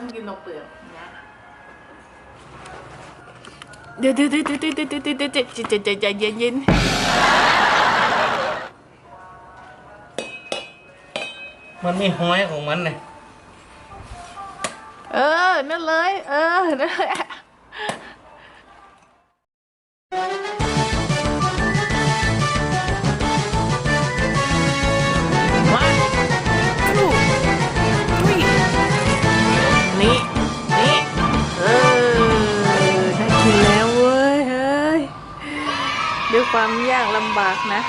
องกินตรเปลือกนะเดี๋ยวเดี๋ยวเดี๋ยวเดี๋ยวเดี๋ยวเดี๋ยวเดี๋ยวใจเย็นเย็นมันไม่ห้อยของมันเลยเออนั่นเลย เออนั่นเลย ความยากลำบากนะ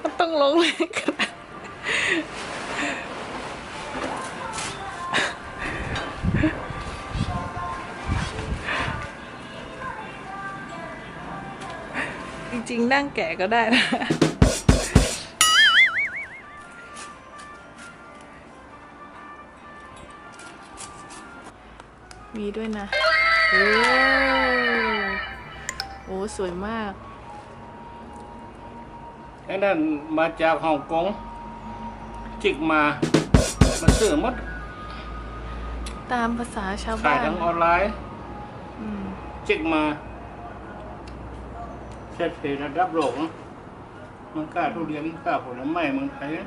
มันต้องลงเลยกันจริงๆ นั่งแกะก็ได้นะ มีด้วยนะ โอ้โอ้สวยมากไอ้นั่นมาจากฮ่องกง จิกมามาซื้อหมด ตามภาษาชาวขายบ้านทางออนไลน์ อืมจิกมาเศรษฐีระดับโลกนะมันกล้าทุเรียนกล้าผลไม้เมืองไทยนะ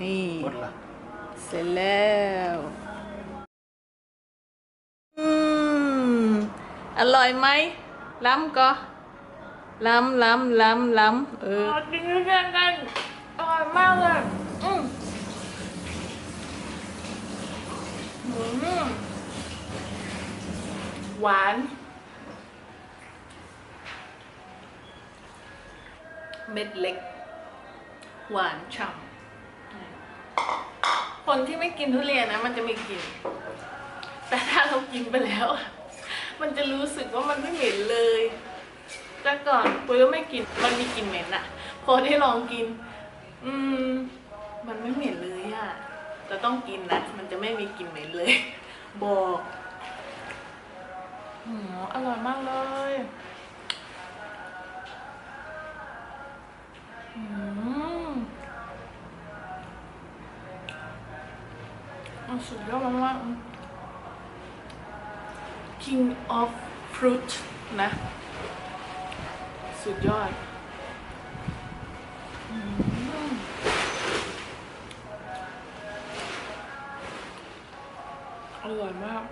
นี่หมดละเสร็จแล้วอืมอร่อยไหมล้ำก็ล้ำล้ำล้ำล้ำเออกินด้วยกันกันอร่อยมากเลยอืมอืมหวานเม็ดเล็ก หวานฉ่ำ คนที่ไม่กินทุเรียนนะ มันจะม่กินแต่ถ้าเรากินไปแล้ว มันจะรู้สึกว่ามันไม่เหม็นเลย แต่ก่อนปุ้ยก็ไม่กิน มันมีกลิ่นเหม็นอะพอได้ลองกิน อืม มันไม่เหม็นเลยอะแต่ต้องกินนะ มันจะไม่มีกลิ่นเหม็นเลย บอกอืมอร่อยมากเลย สุดยอดมากๆ King of Fruit นะ สุดยอดอืมอร่อยมาก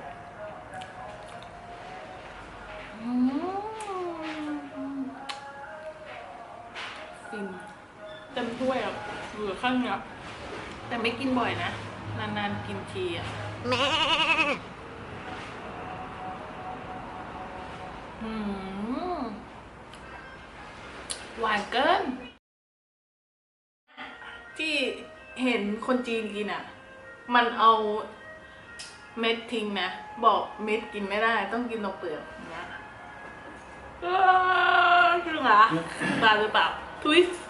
อืมฟินเต็มถ้วยอะเหลือข้างเนี้ยแต่ไม่กินบ่อยนะ นานๆกินทีอะอืมหวานเกิน ที่เห็นคนจีนกินอะ มันเอาเม็ดทิ้งนะ บอกเม็ดกินไม่ได้ต้องกินตรงเปลือกอย่างเงี้ยเออจริงเหรอตาหรือเปล่าทุยใ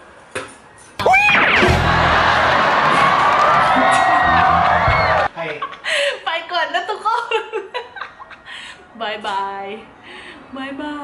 买吧